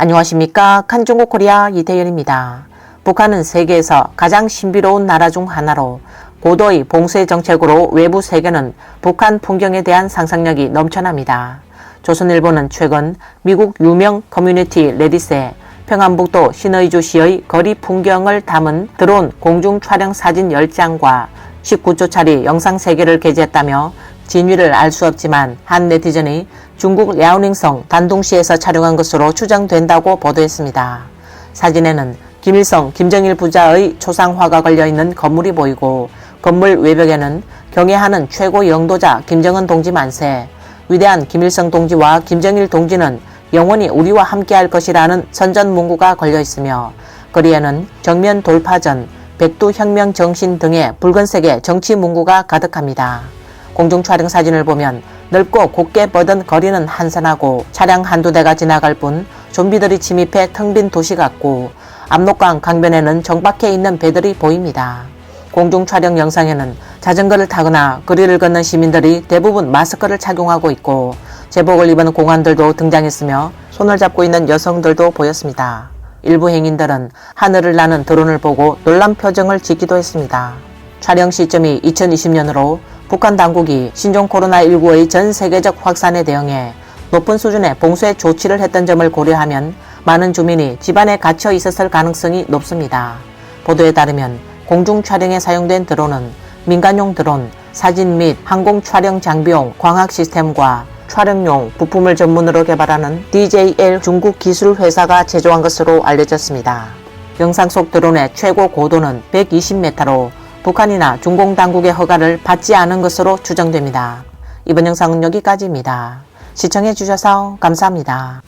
안녕하십니까. 칸중국 코리아 이태현입니다. 북한은 세계에서 가장 신비로운 나라 중 하나로 고도의 봉쇄 정책으로 외부 세계는 북한 풍경에 대한 상상력이 넘쳐납니다. 조선일보는 최근 미국 유명 커뮤니티 레딧에 평안북도 신의주시의 거리 풍경을 담은 드론 공중 촬영 사진 10장과 19초짜리 영상 3개를 게재했다며 진위를 알 수 없지만 한 네티즌이 중국 랴오닝성 단둥시에서 촬영한 것으로 추정된다고 보도했습니다. 사진에는 김일성, 김정일 부자의 초상화가 걸려있는 건물이 보이고 건물 외벽에는 경애하는 최고 영도자 김정은 동지 만세, 위대한 김일성 동지와 김정일 동지는 영원히 우리와 함께할 것이라는 선전 문구가 걸려 있으며 거리에는 정면 돌파전, 백두혁명 정신 등의 붉은색의 정치 문구가 가득합니다. 공중 촬영 사진을 보면 넓고 곱게 뻗은 거리는 한산하고 차량 한두 대가 지나갈 뿐 좀비들이 침입해 텅 빈 도시 같고 압록강 강변에는 정박해 있는 배들이 보입니다. 공중 촬영 영상에는 자전거를 타거나 거리를 걷는 시민들이 대부분 마스크를 착용하고 있고 제복을 입은 공안들도 등장했으며 손을 잡고 있는 여성들도 보였습니다. 일부 행인들은 하늘을 나는 드론을 보고 놀란 표정을 짓기도 했습니다. 촬영 시점이 2020년으로 북한 당국이 신종 코로나19의 전 세계적 확산에 대응해 높은 수준의 봉쇄 조치를 했던 점을 고려하면 많은 주민이 집안에 갇혀 있었을 가능성이 높습니다. 보도에 따르면 공중 촬영에 사용된 드론은 민간용 드론, 사진 및 항공 촬영 장비용 광학 시스템과 촬영용 부품을 전문으로 개발하는 DJL 중국 기술 회사가 제조한 것으로 알려졌습니다. 영상 속 드론의 최고 고도는 120m로 북한이나 중공 당국의 허가를 받지 않은 것으로 추정됩니다. 이번 영상은 여기까지입니다. 시청해 주셔서 감사합니다.